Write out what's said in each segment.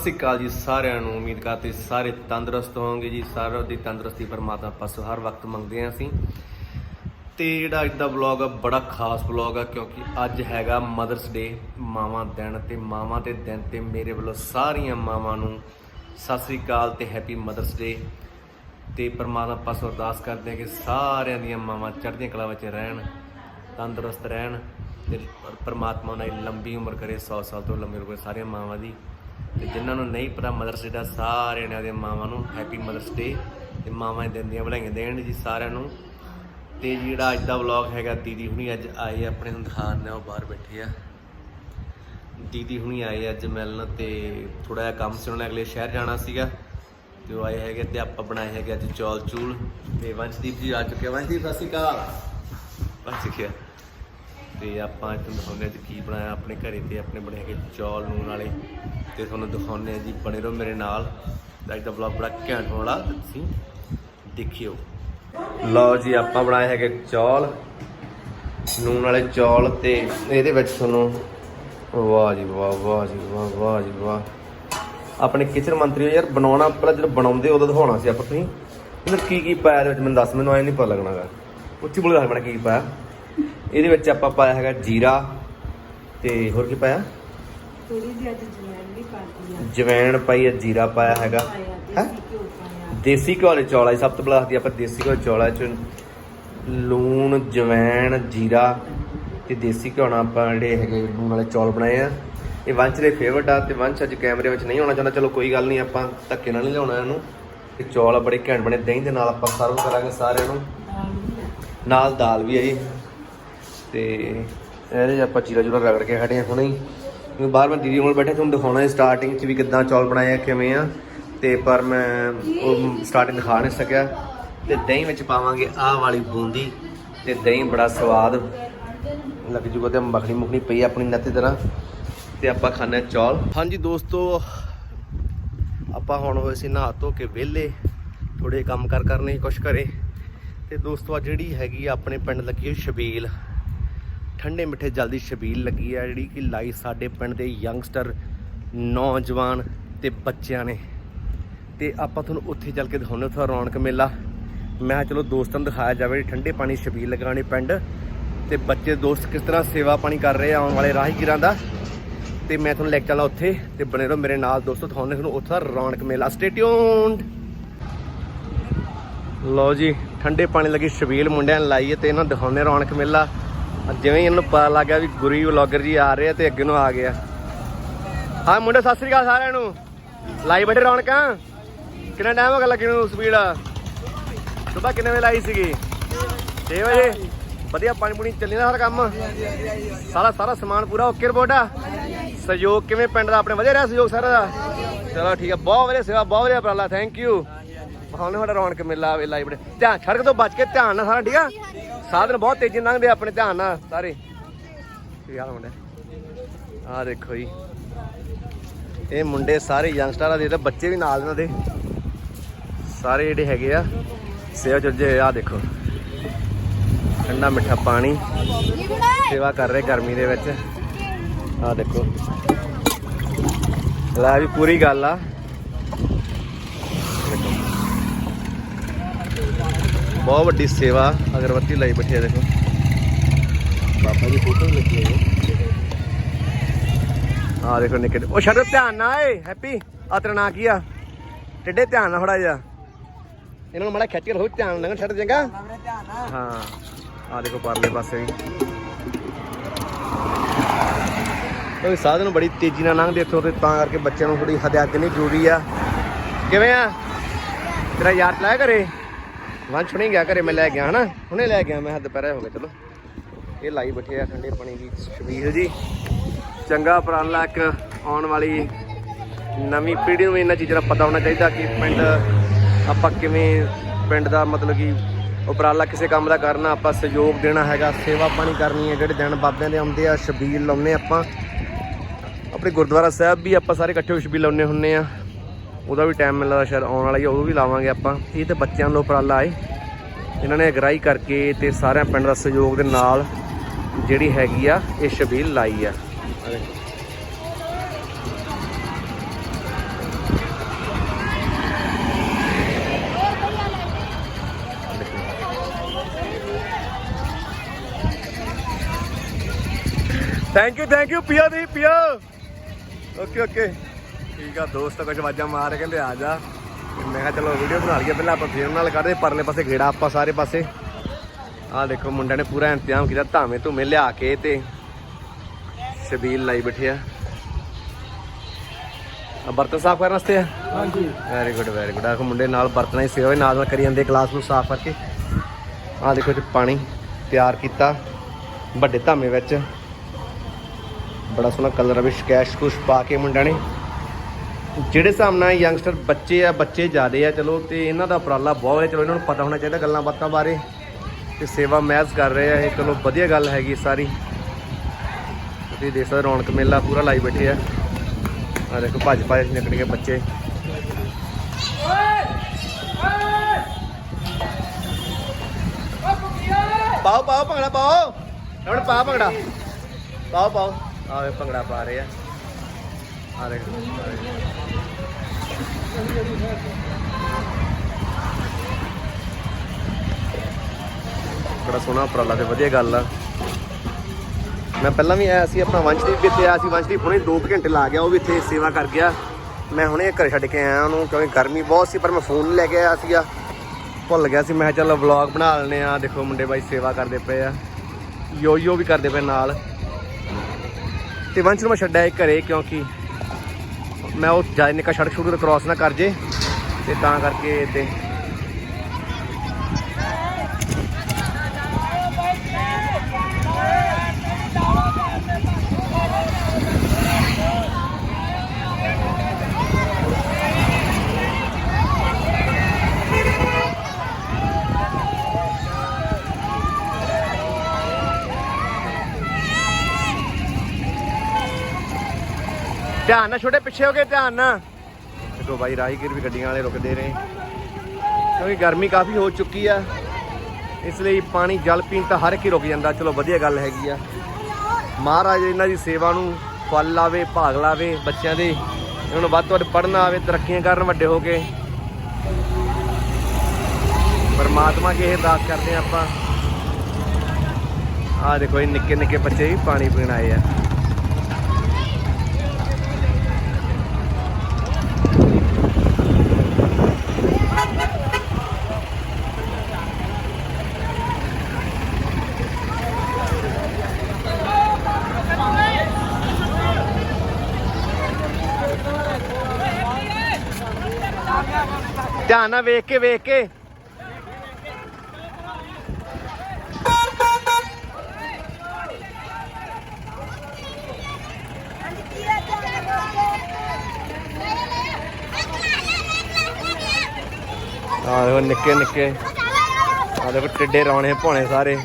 ਸਤਿ ਸ੍ਰੀ ਅਕਾਲ ਜੀ ਸਾਰਿਆਂ ਨੂੰ। ਉਮੀਦ ਕਰਦੇ ਸਾਰੇ ਤੰਦਰੁਸਤ ਹੋਵੋਗੇ ਜੀ। ਸਾਰਿਆਂ ਦੀ ਤੰਦਰੁਸਤੀ ਪਰਮਾਤਮਾ ਪਾਸੋਂ ਹਰ ਵਕਤ ਮੰਗਦੇ ਹਾਂ ਅਸੀਂ। ਤੇ ਜਿਹੜਾ ਅੱਜ ਦਾ ਵਲੌਗ ਆ, ਬੜਾ ਖਾਸ ਵਲੌਗ ਆ, ਕਿਉਂਕਿ ਅੱਜ ਹੈਗਾ ਮਦਰਸ ਡੇ ਮਾਵਾਂ ਦਿਨ ਤੇ ਮਾਵਾਂ ਦੇ ਦਿਨ ਤੇ ਮੇਰੇ ਵੱਲੋਂ ਸਾਰੀਆਂ ਮਾਵਾਂ ਨੂੰ ਸਤਿ ਸ੍ਰੀ ਅਕਾਲ ਤੇ ਹੈਪੀ ਮਦਰਸ ਡੇ ਤੇ ਪਰਮਾਤਮਾ ਪਾਸੋਂ ਅਰਦਾਸ ਕਰਦੇ ਹਾਂ ਕਿ ਸਾਰਿਆਂ ਦੀਆਂ ਮਾਵਾਂ ਚੜ੍ਹਦੀਆਂ ਕਲਾ ਵਿੱਚ ਰਹਿਣ, ਤੰਦਰੁਸਤ ਰਹਿਣ ਤੇ ਪਰਮਾਤਮਾ ਉਹਨਾਂ ਦੀ ਲੰਬੀ ਉਮਰ ਕਰੇ 100 ਸਾਲ ਤੋਂ ਲੰਬੀ ਉਮਰ ਸਾਰੀਆਂ ਮਾਵਾਂ ਦੀ। ਤੇ ਜਿਨ੍ਹਾਂ ਨੂੰ ਨਹੀਂ ਪਤਾ ਮਦਰਸ ਡੇ ਦਾ ਸਾਰਿਆਂ ਨੇ ਉਹਦੇ ਮਾਵਾਂ ਨੂੰ ਹੈਪੀ ਮਦਰਸ ਡੇ ਤੇ ਮਾਵਾਂ ਦੇ ਦਿਨ ਦੀਆਂ ਵਧਾਈਆਂ ਦੇਣ ਜੀ ਸਾਰਿਆਂ ਨੂੰ। ਤੇ ਜਿਹੜਾ ਅੱਜ ਦਾ ਵਲੌਗ ਹੈਗਾ, ਦੀਦੀ ਹੁਣੀ ਅੱਜ ਆਏ ਆਪਣੇ ਨੂੰ ਨੇ ਉਹ ਬਾਹਰ ਬੈਠੇ ਆ। ਦੀਦੀ ਹੁਣੀ ਆਏ ਅੱਜ ਮਿਲਣ ਤੇ ਥੋੜਾ ਜਿਹਾ ਕੰਮ ਸੀ, ਉਹਨਾਂ ਨੇ ਅਗਲੇ ਸ਼ਹਿਰ ਜਾਣਾ ਸੀਗਾ। ਤੇ ਉਹ ਆਏ ਹੈਗੇ, ਤੇ ਆਪਾਂ ਬਣਾਏ ਹੈਗੇ ਅੱਜ ਚੌਲ ਚੂਲ ਤੇ ਵੰਸ਼ਦੀਪ ਜੀ ਆ ਚੁੱਕੇ ਆ। ਵੰਸ਼ਦੀਪ, ਸਤਿ ਸ਼੍ਰੀ ਅਕਾਲ। ਬਚ ਗਿਆ ਤੇ ਆਪਾਂ ਅੱਜ ਤੁਹਾਨੂੰ ਦਿਖਾਉਂਦੇ ਹਾਂ ਅੱਜ ਕੀ ਬਣਾਇਆ ਆਪਣੇ ਘਰੇ ਤੇ ਆਪਣੇ ਬਣੇ ਹੈਗੇ ਚੌਲ ਨੂਨ ਵਾਲੇ। ਤੇ ਤੁਹਾਨੂੰ ਦਿਖਾਉਂਦੇ ਆ ਜੀ, ਬਣੇ ਰਹੋ ਮੇਰੇ ਨਾਲ। ਤੇ ਅੱਜ ਦਾ ਵਲੌਗ ਬੜਾ ਘੈਂਟ ਹੋਣ ਵਾਲਾ, ਤੁਸੀਂ ਦੇਖਿਓ। ਲਓ ਜੀ, ਆਪਾਂ ਬਣਾਏ ਹੈਗੇ ਚੌਲ ਨੂਨ ਵਾਲੇ ਚੌਲ ਤੇ ਇਹਦੇ ਵਿੱਚ ਤੁਹਾਨੂੰ, ਵਾਹ ਜੀ ਵਾਹ ਵਾਹ ਜੀ ਵਾਹ ਵਾਹ ਜੀ ਵਾਹ। ਆਪਣੇ ਕਿਚਨ ਮੰਤਰੀ ਹੋ ਯਾਰ ਬਣਾਉਣਾ, ਪਹਿਲਾਂ ਜਦੋਂ ਬਣਾਉਂਦੇ ਉਦੋਂ ਦਿਖਾਉਣਾ ਸੀ ਆਪਾਂ ਤੁਸੀਂ। ਮਤਲਬ ਕੀ ਕੀ ਪਾਇਆ ਇਹਦੇ ਵਿੱਚ ਮੈਨੂੰ ਦੱਸ, ਮੈਨੂੰ ਐ ਨਹੀਂ ਪਤਾ ਲੱਗਣਾਗਾ ਉੱਚੀ ਬੋਲ ਦੱਸ ਬਣਾ ਕੀ ਪਾਇਆ। ਇਹਦੇ ਵਿੱਚ ਆਪਾਂ ਪਾਇਆ ਹੈਗਾ ਜੀਰਾ ਤੇ ਹੋਰ ਕੀ ਪਾਇਆ? ਥੋੜੀ ਜਿਹੀ ਅੱਜ ਜਵੈਣ ਵੀ ਪਾਤੀ ਆ। ਜਵੈਣ ਪਾਈ ਹੈ ਜੀਰਾ ਪਾਇਆ ਹੈਗਾ। ਪਾਇਆ ਹੈ? ਦੇਸੀ ਘਿਓ ਪਾਇਆ। ਦੇਸੀ ਘਿਓ ਵਾਲੇ ਚੌਲ ਆ ਜੀ, ਸਭ ਤੋਂ ਪਹਿਲਾਂ ਆਪਾਂ ਦੇਸੀ ਘਿਓ ਚੌਲਾਂ ਚ ਲੂਣ ਜਵੈਣ ਜੀਰਾ ਤੇ ਦੇਸੀ ਘਿਓ ਨਾਲ ਆਪਾਂ ਜਿਹੜੇ ਹੈਗੇ ਲੂਣ ਵਾਲੇ ਚੌਲ ਬਣਾਏ ਆ। ਇਹ ਵੰਸ਼ ਦੇ ਫੇਵਰਟ ਆ ਤੇ ਵੰਸ਼ ਅੱਜ ਕੈਮਰੇ ਵਿੱਚ ਨਹੀਂ ਆਉਣਾ ਚਾਹੁੰਦਾ। ਚਲੋ ਕੋਈ ਗੱਲ ਨਹੀਂ ਆਪਾਂ ਧੱਕੇ ਨਾਲ ਨਹੀਂ ਲਿਆਉਣਾ ਇਹਨੂੰ। ਤੇ ਚੌਲ ਬੜੇ ਘੈਂਟ ਬਣੇ ਦਹੀਂ ਦੇ ਨਾਲ ਆਪਾਂ ਸਰਵ ਕਰਾਂਗੇ ਸਾਰਿਆਂ ਨੂੰ। ਦਾਲ ਵੀ ਆ। ਨਾਲ ਦਾਲ ਵੀ ਹੈ ਜੀ। ਤੇ ਇਹਦੇ 'ਚ ਆਪਾਂ ਚੀਰਾ ਚੂਰਾ ਰਗੜ ਕੇ ਹਟੇ ਹਾਂ ਹੁਣੇ ਹੀ। ਬਾਹਰ ਮੈਂ ਦੀਦੀ ਕੋਲ ਬੈਠੇ, ਤੁਹਾਨੂੰ ਦਿਖਾਉਣਾ ਹੈ ਸਟਾਰਟਿੰਗ 'ਚ ਵੀ ਕਿੱਦਾਂ ਚੌਲ ਬਣਾਏ ਆ, ਕਿਵੇਂ ਆ। ਤੇ ਪਰ ਮੈਂ ਉਹ ਸਟਾਰਟਿੰਗ ਦਿਖਾ ਨਹੀਂ ਸਕਿਆ। ਤੇ ਦਹੀਂ ਵਿੱਚ ਪਾਵਾਂਗੇ ਆਹ ਵਾਲੀ ਬੂੰਦੀ। ਤੇ ਦਹੀਂ ਬੜਾ ਸਵਾਦ ਲੱਗ ਜੂਗਾ ਤੇ ਮੱਖਣੀ ਮੁਖਣੀ ਪਈ ਆਪਣੀ ਨੱਤੇ ਤਰ੍ਹਾਂ। ਤੇ ਆਪਾਂ ਖਾਣੇ ਆ ਚੌਲ। ਹਾਂਜੀ ਦੋਸਤੋ, ਆਪਾਂ ਹੁਣ ਹੋਏ ਸੀ ਨਹਾ ਧੋ ਕੇ ਵਿਹਲੇ। ਥੋੜੇ ਕੰਮ ਕਰ ਕਰਨੇ ਕੁਛ ਘਰੇ। ਤੇ ਦੋਸਤੋ ਆ ਜਿਹੜੀ ਹੈਗੀ ਆ ਆਪਣੇ ਪਿੰਡ ਲੱਗੀ ਹੋਈ ਛਬੀਲ ਠੰਡੇ ਮਿੱਠੇ ਜਲ ਦੀ ਛਬੀਲ ਲੱਗੀ ਆ ਜਿਹੜੀ ਕਿ ਲਾਈ ਸਾਡੇ ਪਿੰਡ ਦੇ ਯੰਗਸਟਰ, ਨੌਜਵਾਨ ਤੇ ਬੱਚਿਆਂ ਨੇ। ਤੇ ਆਪਾਂ ਤੁਹਾਨੂੰ ਉੱਥੇ ਚੱਲ ਕੇ ਦਿਖਾਉਂਦੇ ਉੱਥੇ ਰੌਣਕ ਮੇਲਾ। ਮੈਂ ਕਿਹਾ ਚਲੋ ਦੋਸਤਾਂ ਨੂੰ ਦਿਖਾਇਆ ਜਾਵੇ ਠੰਡੇ ਪਾਣੀ ਛਬੀਲ ਲਗਾਉਣੀ ਪਿੰਡ। ਤੇ ਬੱਚੇ, ਦੋਸਤ ਕਿਸ ਤਰ੍ਹਾਂ ਸੇਵਾ ਪਾਣੀ ਕਰ ਰਹੇ ਆ, ਆਉਣ ਵਾਲੇ ਰਾਹਗੀਰਾਂ ਦਾ। ਤੇ ਮੈਂ ਤੁਹਾਨੂੰ ਲੈ ਕੇ ਚੱਲਾਂ ਉੱਥੇ ਤੇ ਬਣੇ ਰਹੋ ਮੇਰੇ ਨਾਲ। ਦੋਸਤੋ ਤੁਹਾਨੂੰ ਤੁਹਾਨੂੰ ਉੱਥੇ ਰੌਣਕ ਮੇਲਾ। ਸਟੇ ਟਿਊਨਡ ਲਓ ਜੀ, ਠੰਡੇ ਪਾਣੀ ਲੱਗੀ ਛਬੀਲ ਮੁੰਡਿਆਂ ਨੇ ਲਾਈ ਹੈ ਤੇ ਇਹਨਾਂ ਨੂੰ ਦਿਖਾਉਂਦੇ ਰੌਣਕ ਮੇਲਾ। ਜਿਵੇਂ ਇਹਨੂੰ ਪਤਾ ਲੱਗ ਗਿਆ ਵੀ ਗੁਰੀ ਵਲੌਗਰ ਜੀ ਆ ਰਹੇ ਆ ਤੇ ਅੱਗੇ ਨੂੰ ਆ ਗਿਆ ਹਾਂ, ਮੁੰਡੇ, ਸਤਿ ਸ੍ਰੀ ਅਕਾਲ ਸਾਰਿਆਂ ਨੂੰ। ਲਾਈ ਬੈਠੇ ਰੌਣਕਾਂ? ਕਿੰਨਾ ਟਾਈਮ ਹੋ ਗਿਆ ਲੱਗੀ ਨੂੰ ਸਪੀਡ ਸੁਬਾ, ਕਿੰਨੇ ਵਜੇ ਲਾਈ ਸੀਗੀ? 6 ਵਜੇ? ਵਧੀਆ, ਪਾਣੀ ਪੂਣੀ ਚੱਲੀ ਨਾ ਸਾਰਾ ਕੰਮ? ਸਾਰਾ ਸਾਰਾ ਸਮਾਨ ਪੂਰਾ ਓਕੇ ਰਿਪੋਰਟ ਆ? ਸਹਿਯੋਗ ਕਿਵੇਂ ਪਿੰਡ ਦਾ? ਆਪਣੇ ਵਧੀਆ ਰਿਹਾ ਸਹਿਯੋਗ ਸਾਰਾ ਦਾ? ਚਲੋ ਠੀਕ ਆ, ਬਹੁਤ ਵਧੀਆ ਸੇਵਾ, ਬਹੁਤ ਵਧੀਆ ਉਪਰਾਲਾ ਥੈਂਕ ਯੂ ਮਹਾਨੇ ਸਾਡਾ ਰੌਣਕ ਮੇਲਾ ਵੇ ਲਾਈ ਬੜੇ। ਧਿਆਨ, ਸੜਕ ਤੋਂ ਬਚ ਕੇ ਧਿਆਨ ਨਾਲ ਸਾਰਾ, ਠੀਕ ਆ? ਸਾਧਨ ਬਹੁਤ ਤੇਜ਼ੀ ਨਾਲ ਲੰਘਦੇ ਆ, ਆਪਣੇ ਧਿਆਨ ਨਾਲ, ਸਾਰੇ। ਕੀ ਹਾਲ ਮੁੰਡੇ? ਆ ਦੇਖੋ ਜੀ। ਇਹ ਮੁੰਡੇ ਸਾਰੇ ਯੰਗਸਟਰਾਂ ਦੇ ਤੇ ਬੱਚੇ ਵੀ ਨਾਲ ਇਹਨਾਂ ਦੇ। ਸਾਰੇ ਜਿਹੜੇ ਹੈਗੇ ਆ ਸੇਵਾ ਚੱਜੇ ਆ ਦੇਖੋ। ਠੰਡਾ ਮਿੱਠਾ ਪਾਣੀ, ਸੇਵਾ ਕਰ ਰਹੇ ਗਰਮੀ ਦੇ ਵਿੱਚ। ਆ ਦੇਖੋ। ਲੈ ਵੀ ਪੂਰੀ ਗੱਲ ਆ। ਬਹੁਤ ਵੱਡੀ ਸੇਵਾ ਅਗਰਬੱਤੀ ਲਈ ਬੈਠੀ ਆ ਦੇਖੋ। ਬਾਬਾ ਦੀ ਫੋਟੋ ਲੱਗੀ ਹੋਈ ਹੈ। ਆ ਦੇਖੋ ਨਿੱਕੇ ਉਹ ਛੱਡੋ ਧਿਆਨ ਨਾਲ ਏ ਹੈਪੀ। ਆ ਤੇਰਾ ਨਾਂ ਕੀ ਆ? ਟਿੱਡੇ ਧਿਆਨ ਨਾਲ ਥੋੜਾ ਜਿਹਾ ਇਹਨਾਂ ਨੂੰ ਮੜਾ ਖਿੱਚ ਕੇ ਧਿਆਨ ਨਾਲ ਛੱਡ ਦੇਗਾ ਹਾਂ ਆ ਦੇਖੋ ਪਰਲੇ ਪਾਸੇ ਵੀ। ਉਹ ਸਾਧਨ ਬੜੀ ਤੇਜ਼ੀ ਨਾਲ ਲੰਘਦੇ ਇੱਥੋਂ ਤੇ ਤਾਂ ਕਰਕੇ ਬੱਚਿਆਂ ਨੂੰ ਥੋੜੀ ਹਦਾਇਤ ਦੇਣੀ ਜ਼ਰੂਰੀ ਆ। ਕਿਵੇਂ ਆ? ਤੇਰਾ ਯਾਰ ਚਲਾਇਆ ਘਰੇ? ਵੰਸ਼ ਹੁਣੇ ਗਿਆ ਘਰੇ ਮੈਂ ਲੈ ਗਿਆ ਹਨਾ? ਹੁਣੇ ਲੈ ਗਿਆ ਮੈਂ ਹੱਦ ਦੁਪਹਿਰੇ ਹੋ ਗਿਆ, ਚਲੋ। ਇਹ ਲਾਈ ਬੈਠੇ ਆ ਠੰਡੇ ਪਾਣੀ ਦੀ ਛਬੀਲ ਜੀ। ਚੰਗਾ ਉਪਰਾਲਾ ਇੱਕ ਆਉਣ ਵਾਲੀ ਨਵੀਂ ਪੀੜ੍ਹੀ ਨੂੰ ਇਹਨਾਂ ਚੀਜ਼ਾਂ ਦਾ ਪਤਾ ਹੋਣਾ ਚਾਹੀਦਾ ਕਿ ਪਿੰਡ ਆਪਾਂ ਕਿਵੇਂ, ਪਿੰਡ ਦਾ ਮਤਲਬ ਕਿ ਉਪਰਾਲਾ ਕਿਸੇ ਕੰਮ ਦਾ ਕਰਨਾ, ਆਪਾਂ ਸਹਿਯੋਗ ਦੇਣਾ ਹੈਗਾ, ਸੇਵਾ ਪਾਣੀ ਕਰਨੀ ਹੈ, ਜਿਹੜੇ ਦਿਨ ਬਾਬਿਆਂ ਦੇ ਆਉਂਦੇ ਆ, ਸ਼ਬੀਲ ਲਾਉਂਦੇ ਆਪਾਂ। ਆਪਣੇ ਗੁਰਦੁਆਰਾ ਸਾਹਿਬ ਵੀ ਆਪਾਂ ਸਾਰੇ ਇਕੱਠੇ ਹੋ ਕੇ ਛਬੀਲ ਲਾਉਂਦੇ ਹੁੰਨੇ ਆ। ਉਹਦਾ ਵੀ ਟਾਈਮ ਮਿਲਦਾ ਸ਼ਾਇਦ ਆਉਣ ਵਾਲਾ ਹੀ ਉਹ ਵੀ ਲਾਵਾਂਗੇ ਆਪਾਂ। ਇਹ ਤੇ ਬੱਚਿਆਂ ਦਾ ਉਪਰਾਲਾ ਆਏ ਇਹਨਾਂ ਨੇ ਅਗਰਾਈ ਕਰਕੇ ਤੇ ਸਾਰਿਆਂ ਪਿੰਡ ਦਾ ਸਹਿਯੋਗ ਦੇ ਨਾਲ ਜਿਹੜੀ ਹੈਗੀ ਆ, ਇਹ ਸ਼ਬੀਲ ਲਾਈ ਆ। ਥੈਂਕ ਯੂ ਥੈਂਕ ਯੂ ਪੀਆ ਦੀ ਪਿਆ ਓਕੇ ਓਕੇ ਠੀਕ ਆ ਦੋਸਤ ਕੁਝ ਆਵਾਜ਼ਾਂ ਮਾਰ ਕੇ ਕਹਿੰਦੇ ਆ ਜਾ ਮੈਂ ਕਿਹਾ ਚਲੋ ਵੀਡੀਓ ਬਣਾ ਲਈਏ ਪਹਿਲਾਂ ਆਪਾਂ ਫੇਰ ਨਾਲ ਕਰਦੇ ਪਰਲੇ ਪਾਸੇ ਗੇੜਾ ਆਪਾਂ ਸਾਰੇ ਪਾਸੇ। ਆਹ ਦੇਖੋ ਮੁੰਡਿਆਂ ਨੇ ਪੂਰਾ ਇੰਤਜ਼ਾਮ ਕੀਤਾ ਧਾਵੇਂ ਧੂਮੇ ਲਿਆ ਕੇ ਤੇ ਛਬੀਲ ਲਾਈ ਬੈਠੇ ਆ। ਬਰਤਨ ਸਾਫ਼ ਕਰਨ ਵਾਸਤੇ ਆ? ਹਾਂਜੀ। ਵੈਰੀ ਗੁੱਡ ਵੈਰੀ ਗੁੱਡ ਆਖੋ ਮੁੰਡੇ ਨਾਲ ਬਰਤਨਾਂ ਦੀ ਸੇਵਾ ਨਾਲ ਨਾਲ ਕਰੀ ਜਾਂਦੇ ਕਲਾਸ ਨੂੰ ਸਾਫ਼ ਕਰਕੇ। ਆਹ ਦੇਖੋ ਤੇ ਪਾਣੀ ਤਿਆਰ ਕੀਤਾ ਵੱਡੇ ਧਾਮੇ ਵਿੱਚ। ਬੜਾ ਸੋਹਣਾ ਕਲਰ ਆ ਵੀ ਸਕੈਸ਼ ਕੁਸ਼ ਪਾ ਕੇ ਮੁੰਡਿਆਂ ਨੇ। ਜਿਹੜੇ ਹਿਸਾਬ ਨਾਲ ਯੰਗਸਟਰ ਬੱਚੇ ਆ, ਬੱਚੇ ਜ਼ਿਆਦੇ ਆ, ਚਲੋ ਤੇ ਇਹਨਾਂ ਦਾ ਉਪਰਾਲਾ ਬਹੁਤ ਹੈ ਚਲੋ ਇਹਨਾਂ ਨੂੰ ਪਤਾ ਹੋਣਾ ਚਾਹੀਦਾ ਗੱਲਾਂ ਬਾਤਾਂ ਬਾਰੇ ਤੇ ਸੇਵਾ ਮਹਿਜ਼ ਕਰ ਰਹੇ ਆ ਇਹ, ਚਲੋ ਵਧੀਆ ਗੱਲ ਹੈਗੀ ਸਾਰੀ। ਤੁਸੀਂ ਦੇਖ ਸਕਦੇ ਰੌਣਕ ਮੇਲਾ ਪੂਰਾ ਲਾਈ ਬੈਠੇ ਆ। ਆ ਦੇਖੋ ਭੱਜ ਭੱਜ ਨਿਕਲ ਗਏ ਬੱਚੇ। ਪਾਓ ਪਾਓ ਭੰਗੜਾ ਪਾਓ। ਹੁਣ ਪਾ ਭੰਗੜਾ। ਪਾਓ ਪਾਓ। ਆਵੇ ਭੰਗੜਾ ਪਾ ਰਹੇ ਆ। ਆ ਦੇਖ ਬੜਾ ਸੋਹਣਾ ਉਪਰਾਲਾ ਤੇ ਵਧੀਆ ਗੱਲ ਆ। ਮੈਂ ਪਹਿਲਾਂ ਵੀ ਆਇਆ ਸੀ ਆਪਣਾ ਵੰਸ਼ਦੀਪ ਵੀ ਇੱਥੇ ਆਇਆ ਸੀ, ਵੰਸ਼ਦੀਪ ਹੁਣੇ 2 ਘੰਟੇ ਲਾ ਗਿਆ, ਉਹ ਵੀ ਇੱਥੇ ਸੇਵਾ ਕਰ ਗਿਆ। ਮੈਂ ਹੁਣੇ ਘਰ ਛੱਡ ਕੇ ਆਇਆ ਉਹਨੂੰ, ਕਿਉਂਕਿ ਗਰਮੀ ਬਹੁਤ ਸੀ, ਪਰ ਮੈਂ ਫੋਨ ਲੈ ਕੇ ਆਇਆ ਸੀਗਾ। ਭੁੱਲ ਗਿਆ ਸੀ, ਮੈਂ ਕਿਹਾ ਚੱਲ ਵਲੌਗ ਬਣਾ ਲੈਣੇ ਆ ਦੇਖੋ ਮੁੰਡੇ ਬਾਈ ਸੇਵਾ ਕਰਦੇ ਪਏ ਆ। ਯੋ ਯੋ ਵੀ ਕਰਦੇ ਪਏ ਨਾਲ। ਤੇ ਵੰਸ਼ ਨੂੰ ਮੈਂ ਛੱਡਿਆ ਇੱਕ ਘਰੇ, ਕਿਉਂਕਿ ਮੈਂ ਉਹ ਜਾਇ ਨਿੱਕਾ ਸੜਕ ਸ਼ੁਰੂ ਤੋਂ ਕ੍ਰਾਸ ਨਾ ਕਰ ਜੇ ਤੇ ਤਾਂ ਕਰਕੇ ਤੇ ਧਿਆਨ ਨਾਲ, ਛੋਟੇ ਪਿੱਛੇ ਹੋ ਕੇ ਧਿਆਨ ਨਾਲ। ਦੇਖੋ ਬਾਈ ਰਾਹੀਗੀਰ ਵੀ ਗੱਡੀਆਂ ਵਾਲੇ ਰੁਕਦੇ ਰਹੇ ਕਿਉਂਕਿ ਗਰਮੀ ਕਾਫੀ ਹੋ ਚੁੱਕੀ ਆ। ਇਸ ਲਈ ਪਾਣੀ ਜਲ ਪੀਣ ਤਾਂ ਹਰ ਇੱਕ ਹੀ ਰੁਕ ਜਾਂਦਾ। ਚਲੋ ਵਧੀਆ ਗੱਲ ਹੈਗੀ ਆ। ਮਹਾਰਾਜ ਇਹਨਾਂ ਦੀ ਸੇਵਾ ਨੂੰ ਫਲ ਲਾਵੇ, ਭਾਗ ਲਾਵੇ ਬੱਚਿਆਂ ਦੇ। ਇਹਨਾਂ ਨੂੰ ਵੱਧ ਤੋਂ ਵੱਧ ਪੜ੍ਹਨਾ ਆਵੇ, ਤਰੱਕੀਆਂ ਕਰਨ ਵੱਡੇ ਹੋ ਕੇ। ਪਰਮਾਤਮਾ ਕੇ ਇਹ ਅਰਦਾਸ ਕਰਦੇ ਹਾਂ ਆਪਾਂ। ਆ ਦੇਖੋ ਇਹ ਨਿੱਕੇ ਨਿੱਕੇ ਬੱਚੇ ਵੀ ਪਾਣੀ ਪੀਣ ਆਏ ਆ। ਧਿਆਨ ਨਾਲ ਵੇਖ ਕੇ ਵੇਖ ਕੇ। ਆ ਦੇਖੋ ਨਿੱਕੇ ਨਿੱਕੇ ਆਹ ਦੇਖੋ ਟਿੱਡੇ ਰੌਣੇ ਭੋਣੇ ਸਾਰੇ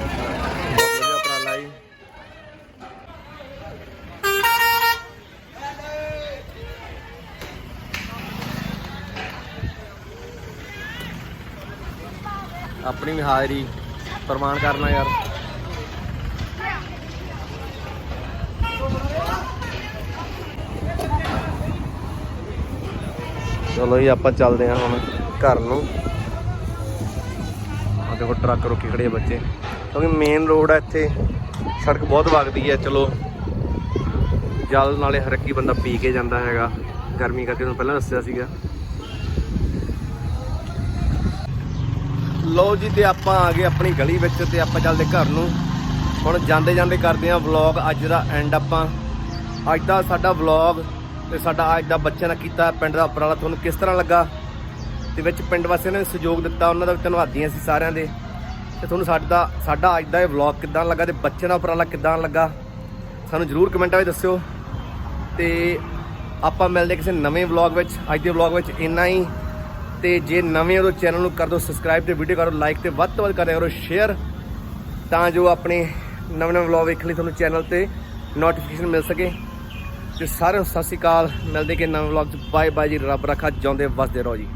ਬਹੁਤ ਵਧੀਆ ਉਪਰਾਲਾ ਜੀ ਆਪਣੀ ਵੀ ਹਾਜ਼ਰੀ ਪ੍ਰਮਾਣ ਕਰਨਾ ਯਾਰ। ਚਲੋ ਜੀ, ਆਪਾਂ ਚੱਲਦੇ ਹਾਂ ਹੁਣ ਘਰ ਨੂੰ। ਆ ਦੇਖੋ, ਟਰੱਕ ਰੁਕੇ ਖੜੇ ਬੱਚੇ। ਕਿਉਂਕਿ ਮੇਨ ਰੋਡ ਆ ਇੱਥੇ, ਸੜਕ ਬਹੁਤ ਵਗਦੀ ਹੈ ਚਲੋ। ਜਲ ਨਾਲੇ ਹਰ ਇੱਕ ਬੰਦਾ ਪੀ ਕੇ ਜਾਂਦਾ ਹੈਗਾ। ਗਰਮੀ ਕਰਕੇ ਤੁਹਾਨੂੰ ਪਹਿਲਾਂ ਦੱਸਿਆ ਸੀਗਾ। ਲੋ ਜੀ ਤੇ ਆਪਾਂ ਆ ਗਏ ਆਪਣੀ ਗਲੀ ਵਿੱਚ ਤੇ ਆਪਾਂ ਚੱਲਦੇ ਘਰ ਨੂੰ। ਹੁਣ ਜਾਂਦੇ ਜਾਂਦੇ ਕਰਦੇ ਆਂ ਵਲੌਗ ਅੱਜ ਦਾ ਐਂਡ ਆਪਾਂ। ਅੱਜ ਦਾ ਸਾਡਾ ਵਲੌਗ ਤੇ ਸਾਡਾ ਅੱਜ ਦਾ ਬੱਚਿਆਂ ਦਾ ਕੀਤਾ ਪਿੰਡ ਦਾ ਉਪਰਾਲਾ। ਤੁਹਾਨੂੰ ਕਿਸ ਤਰ੍ਹਾਂ ਲੱਗਾ? ਤੇ ਵਿੱਚ ਪਿੰਡ ਵਾਸੀਆਂ ਨੇ ਸਹਿਯੋਗ ਦਿੱਤਾ, ਉਹਨਾਂ ਦਾ ਵੀ ਧੰਨਵਾਦੀਆਂ ਸੀ ਸਾਰਿਆਂ ਦੇ। ਤੇ ਤੁਹਾਨੂੰ ਸਾਡਾ ਸਾਡਾ ਅੱਜ ਦਾ ਇਹ ਵਲੌਗ ਕਿੱਦਾਂ ਲੱਗਾ ਤੇ ਬੱਚਿਆਂ ਦਾ ਉਪਰਾਲਾ ਕਿੱਦਾਂ ਲੱਗਾ? ਸਾਨੂੰ ਜਰੂਰ ਕਮੈਂਟਾਂ ਵਿੱਚ ਦੱਸਿਓ। ਤੇ ਆਪਾਂ ਮਿਲਦੇ ਕਿਸੇ ਨਵੇਂ ਵਲੌਗ ਵਿੱਚ। ਅੱਜ ਦੇ ਵਲੌਗ ਵਿੱਚ ਇੰਨਾ ਹੀ। ਤੇ ਜੇ ਨਵੇਂ ਹੋ ਤਾਂ ਚੈਨਲ ਨੂੰ ਕਰ ਦਿਓ ਸਬਸਕ੍ਰਾਈਬ ਤੇ ਵੀਡੀਓ ਕਰੋ ਲਾਈਕ ਤੇ ਵੱਧ ਤੋਂ ਵੱਧ ਕਰਿਆ ਕਰੋ ਸ਼ੇਅਰ ਤਾਂ ਜੋ ਆਪਣੇ ਨਵੇਂ ਨਵੇਂ ਵਲੌਗ ਵੇਖਣ ਲਈ ਤੁਹਾਨੂੰ ਚੈਨਲ ਤੇ ਨੋਟੀਫਿਕੇਸ਼ਨ ਮਿਲ ਸਕੇ। ਤੇ ਸਾਰਿਆਂ ਨੂੰ ਸਤਿ ਸ਼੍ਰੀ ਅਕਾਲ, ਮਿਲਦੇ ਕਿ ਨਵੇਂ ਵਲੌਗ ਚ। ਬਾਏ ਬਾਏ ਜੀ, ਰੱਬ ਰੱਖਾ, ਜਿਉਂਦੇ ਵਸਦੇ ਰਹੋ ਜੀ।